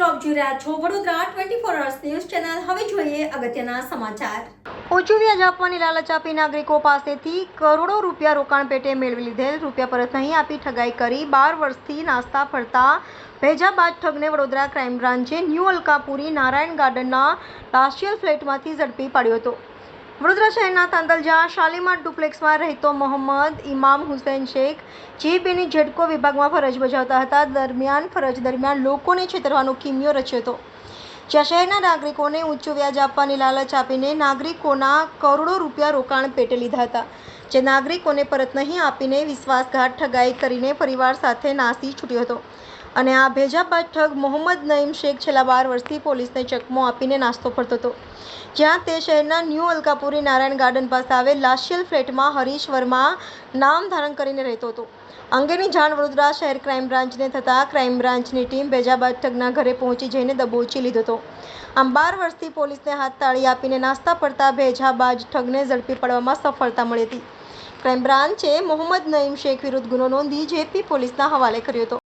રહ્યા છો Vadodara twenty four hours news channel હવે જોઈએ અગત્યના સમાચાર. ઓછું વ્યાજ આપવાની લાલચ આપી નાગરિકો પાસેથી કરોડો રૂપિયા રોકાણ પેટે મેળવી લીધેલ રૂપિયા પરત નહીં આપી ઠગાઈ કરી બાર વર્ષથી નાસ્તા ફરતા ભેજા બાદ ઠગને વડોદરા ક્રાઇમ બ્રાન્ચે ન્યૂ અલકાપુરી નારાયણ ગાર્ડનના લાસ્ટિયલ ફ્લેટમાંથી ઝડપી પાડ્યો હતો. વડોદરા શહેરના તાંદલજા શાલીમાર ડુપ્લેક્સમાં રહેતો મોહમ્મદ ઇમામ હુસૈન શેખ જીબીની ઝટકો વિભાગમાં ફરજ બજાવતા હતા. દરમિયાન ફરજ દરમિયાન લોકોને છેતરવાનો કિમિયો રચ્યો હતો. જ્યાં શહેરના નાગરિકોને ઊંચું વ્યાજ આપવાની લાલચ આપીને નાગરિકોના કરોડો રૂપિયા રોકાણ પેટે લીધા હતા. જે નાગરિકોને પરત નહીં આપીને વિશ્વાસઘાત ઠગાઈ કરીને પરિવાર સાથે નાસી છૂટ્યો હતો. અને આ ભેજાબાદ ઠગ મોહમ્મદ નઈમ શેખ છેલ્લા બાર વર્ષથી પોલીસને ચકમો આપીને નાસ્તો ફરતો હતો. જ્યાં તે શહેરના ન્યૂ અલકાપુરી નારાયણ ગાર્ડન પાસે આવેલ લાશિયલ ફ્લેટમાં હરીશ વર્મા નામ ધારણ કરીને રહેતો હતો. અંગેની જાણ વડોદરા શહેર ક્રાઇમ બ્રાન્ચને થતાં ક્રાઇમ બ્રાન્ચની ટીમ ભેજાબાદ ઠગના ઘરે પહોંચી જઈને દબોચી લીધો હતો. આમ બાર વર્ષથી પોલીસને હાથ તાળી આપીને નાસ્તા પડતા ભેજાબાજ ઠગને ઝડપી પાડવામાં સફળતા મળી હતી. ક્રાઇમ બ્રાન્ચે મોહમ્મદ નઈમ શેખ વિરુદ્ધ ગુનો નોંધી જેપી પોલીસના હવાલે કર્યો હતો.